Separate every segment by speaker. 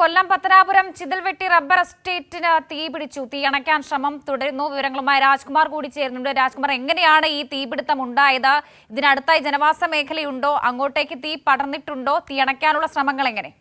Speaker 1: കൊല്ലം Pathanapuram Chithalvetti rubber എസ്റ്റേറ്റിന് തീ പിടിച്ചു. തീ അണയ്ക്കാൻ ശ്രമം തുടരുന്നു. വിവരങ്ങളുമായി രാജ്കുമാർ കൂടി ചേരുന്നുണ്ട്. രാജ്കുമാർ എങ്ങനെയാണ് ഈ തീപിടുത്തം ഉണ്ടായത്? ഇതിനടുത്തായി ജനവാസ മേഖലയുണ്ടോ? അങ്ങോട്ടേക്ക് തീ പടർന്നിട്ടുണ്ടോ? തീ അണയ്ക്കാനുള്ള ശ്രമങ്ങൾ എങ്ങനെ?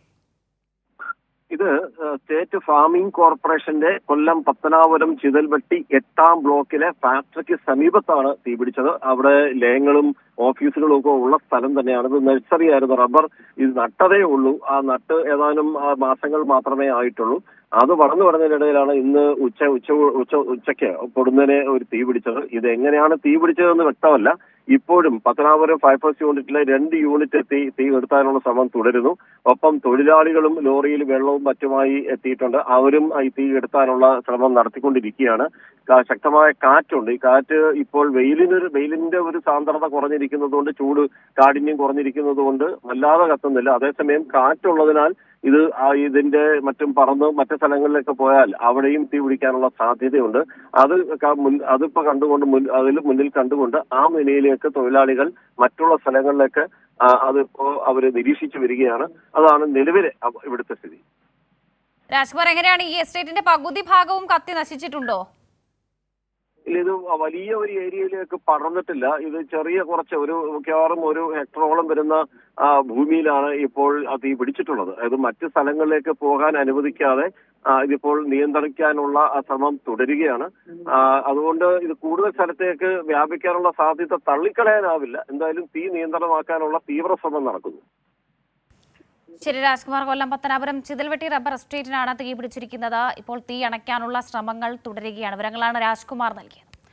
Speaker 2: ഇത് സ്റ്റേറ്റ് ഫാമിംഗ് കോർപ്പറേഷന്റെ കൊല്ലം പത്തനാപുരം ചിതൽവെട്ടി എട്ടാം ബ്ലോക്കിലെ ഫാക്ടറിക്ക് സമീപത്താണ് തീപിടിച്ചത് അവിടെ ലയങ്ങളും ഓഫീസുകളും ഒക്കെ ഉള്ള സ്ഥലം തന്നെയാണ്. ഇത് നഴ്സറി ആയിരുന്നു റബ്ബർ ഇത് നട്ടതേ ഉള്ളൂ. ആ നട്ട് ഏതാനും മാസങ്ങൾ മാത്രമേ ആയിട്ടുള്ളൂ. അത് വളർന്നു വരുന്നതിനിടയിലാണ് ഇന്ന് ഉച്ച ഉച്ച ഉച്ച ഉച്ചയ്ക്ക് പൊടുന്നനെ ഒരു തീ പിടിച്ചത്. ഇത് എങ്ങനെയാണ് തീ പിടിച്ചതെന്ന് വ്യക്തമല്ല. ഇപ്പോഴും പത്തനാപുരം ഫയർഫോഴ്സ് യൂണിറ്റിലെ രണ്ട് യൂണിറ്റ് തീ തീ കെടുത്താനുള്ള ശ്രമം തുടരുന്നു. ഒപ്പം തൊഴിലാളികളും ലോറിയിൽ വെള്ളവും മറ്റുമായി എത്തിയിട്ടുണ്ട്. അവരും ഈ തീ കെടുത്താനുള്ള ശ്രമം നടത്തിക്കൊണ്ടിരിക്കുകയാണ്. ശക്തമായ കാറ്റുണ്ട്. ഈ കാറ്റ് ഇപ്പോൾ വെയിലിനൊരു വെയിലിന്റെ ഒരു സാന്ദ്രത കുറഞ്ഞിരിക്കുന്നതുകൊണ്ട് ചൂട് കാഠിന്യം കുറഞ്ഞിരിക്കുന്നതുകൊണ്ട് വല്ലാതെ കത്തുന്നില്ല. അതേസമയം കാറ്റുള്ളതിനാൽ ഇത് ഇതിന്റെ മറ്റും പറന്ന് മറ്റു സ്ഥലങ്ങളിലൊക്കെ പോയാൽ അവിടെയും തീ പിടിക്കാനുള്ള സാധ്യതയുണ്ട്. അത് അതിപ്പോ കണ്ടുകൊണ്ട് മുൻ അതിൽ മുന്നിൽ കണ്ടുകൊണ്ട് ആ നിലയിലേക്ക് തൊഴിലാളികൾ മറ്റുള്ള സ്ഥലങ്ങളിലേക്ക് അതിപ്പോ അവർ നിരീക്ഷിച്ചു വരികയാണ്. അതാണ് നിലവിലെ ഇവിടുത്തെ സ്ഥിതി.
Speaker 1: രാജ്കുമാർ എങ്ങനെയാണ് ഈ എസ്റ്റേറ്റിന്റെ പകുതി ഭാഗവും കത്തി നശിച്ചിട്ടുണ്ടോ?
Speaker 2: ഇത് വലിയ ഒരു ഏരിയയിലേക്ക് പടർന്നിട്ടില്ല. ഇത് ചെറിയ കുറച്ച് ഒരു മിക്കവാറും ഒരു ഹെക്ടറോളം വരുന്ന ഭൂമിയിലാണ് ഇപ്പോൾ തീ പിടിച്ചിട്ടുള്ളത്. അതായത് മറ്റ് സ്ഥലങ്ങളിലേക്ക് പോകാൻ അനുവദിക്കാതെ ഇതിപ്പോൾ നിയന്ത്രിക്കാനുള്ള ശ്രമം തുടരുകയാണ്. അതുകൊണ്ട് ഇത് കൂടുതൽ സ്ഥലത്തേക്ക് വ്യാപിക്കാനുള്ള സാധ്യത തള്ളിക്കളയാനാവില്ല. എന്തായാലും തീ നിയന്ത്രണമാക്കാനുള്ള തീവ്ര ശ്രമം നടക്കുന്നു.
Speaker 1: ശരി രാജ്കുമാർ കൊല്ലം പത്തനാപുരം ചിതൽവെട്ടി റബ്ബർ എസ്റ്റേറ്റിനാണ് തീ പിടിച്ചിരിക്കുന്നത്. ഇപ്പോൾ തീ അണയ്ക്കാനുള്ള ശ്രമങ്ങൾ തുടരുകയാണ്. വിവരങ്ങളാണ് രാജ്കുമാർ നൽകിയത്.